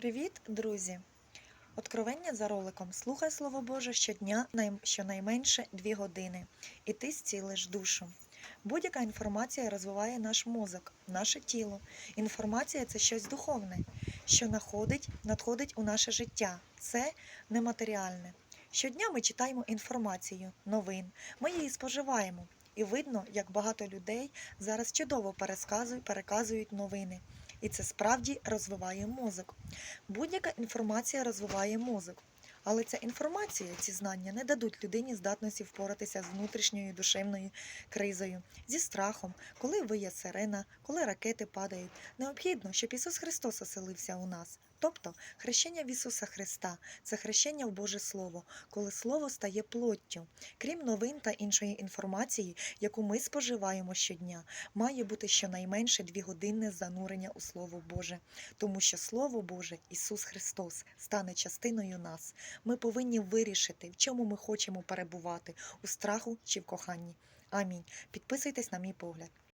Привіт, друзі! Откровення за роликом. Слухай Слово Боже щодня щонайменше 2 години, і ти зцілиш душу. Будь-яка інформація розвиває наш мозок, наше тіло. Інформація це щось духовне, що находить, надходить у наше життя. Це нематеріальне. Щодня ми читаємо інформацію, новин, ми її споживаємо. І видно, як багато людей зараз чудово переказують новини. І це справді розвиває мозок. Будь-яка інформація розвиває мозок. Але ця інформація, ці знання не дадуть людині здатності впоратися з внутрішньою душевною кризою, зі страхом, коли виє сирена, коли ракети падають. Необхідно, щоб Ісус Христос оселився у нас. Тобто хрещення в Ісуса Христа це хрещення в Боже Слово, коли Слово стає плоттю. Крім новин та іншої інформації, яку ми споживаємо щодня, має бути щонайменше двігодинне занурення у Слово Боже тому що Слово Боже, Ісус Христос, стане частиною нас. Ми повинні вирішити, в чому ми хочемо перебувати у страху чи в коханні. Амінь. Підписуйтесь на мій погляд.